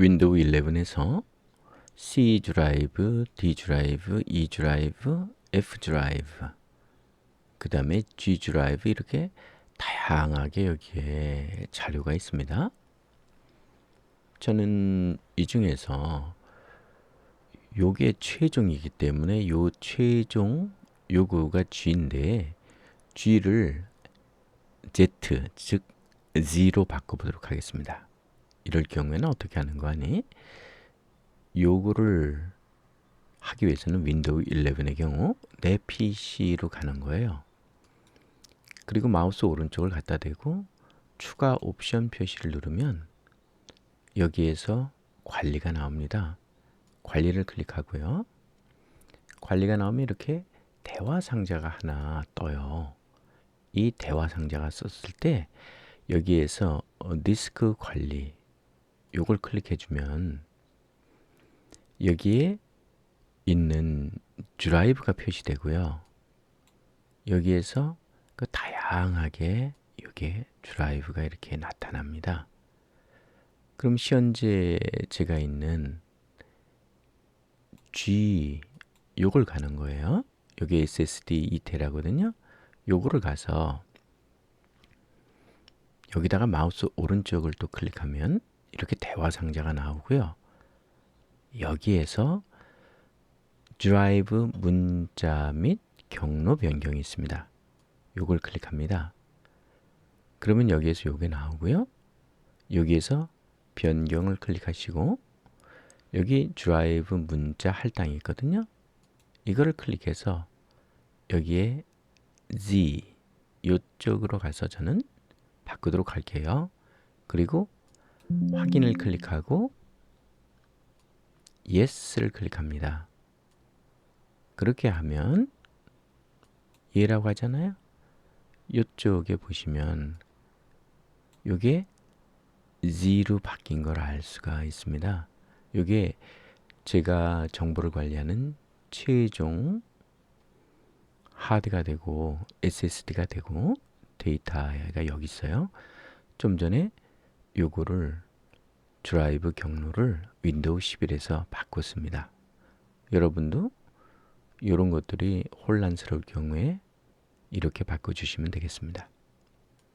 윈도우 11에서 C 드라이브, D 드라이브, E 드라이브, F 드라이브, 그 다음에 G 드라이브 이렇게 다양하게 여기에 자료가 있습니다. 저는 이 중에서 요게 최종이기 때문에 요 최종 요거가 G인데 G를 Z 즉 Z로 바꿔보도록 하겠습니다. 이럴 경우에는 어떻게 하는 거 아니? 요거를 하기 위해서는 윈도우 11의 경우 내 PC로 가는 거예요. 그리고 마우스 오른쪽을 갖다 대고 추가 옵션 표시를 누르면 여기에서 관리가 나옵니다. 관리를 클릭하고요. 관리가 나오면 이렇게 대화 상자가 하나 떠요. 이 대화 상자가 썼을 때 여기에서 어, 디스크 관리 요걸 클릭해 주면 여기에 있는 드라이브가 표시되고요. 여기에서 그 다양하게 이게 드라이브가 이렇게 나타납니다. 그럼 현재 제가 있는 G 요걸 가는 거예요. 여기 SSD 2테라거든요. 요거를 가서 여기다가 마우스 오른쪽을 또 클릭하면 이렇게 대화 상자가 나오고요. 여기에서 드라이브 문자 및 경로 변경이 있습니다. 요걸 클릭합니다. 그러면 여기에서 요게 나오고요. 여기에서 변경을 클릭하시고 여기 드라이브 문자 할당이 있거든요. 이거를 클릭해서 여기에 Z 이쪽으로 가서 저는 바꾸도록 할게요. 그리고 확인을 클릭하고 Yes를 클릭합니다. 그렇게 하면 얘라고 하잖아요. 이쪽에 보시면 이게 Z로 바뀐 걸 알 수가 있습니다. 이게 제가 정보를 관리하는 최종 하드가 되고 SSD가 되고 데이터가 여기 있어요. 좀 전에 요거를 드라이브 경로를 윈도우 11에서 바꿨습니다. 여러분도 이런 것들이 혼란스러울 경우에 이렇게 바꿔주시면 되겠습니다.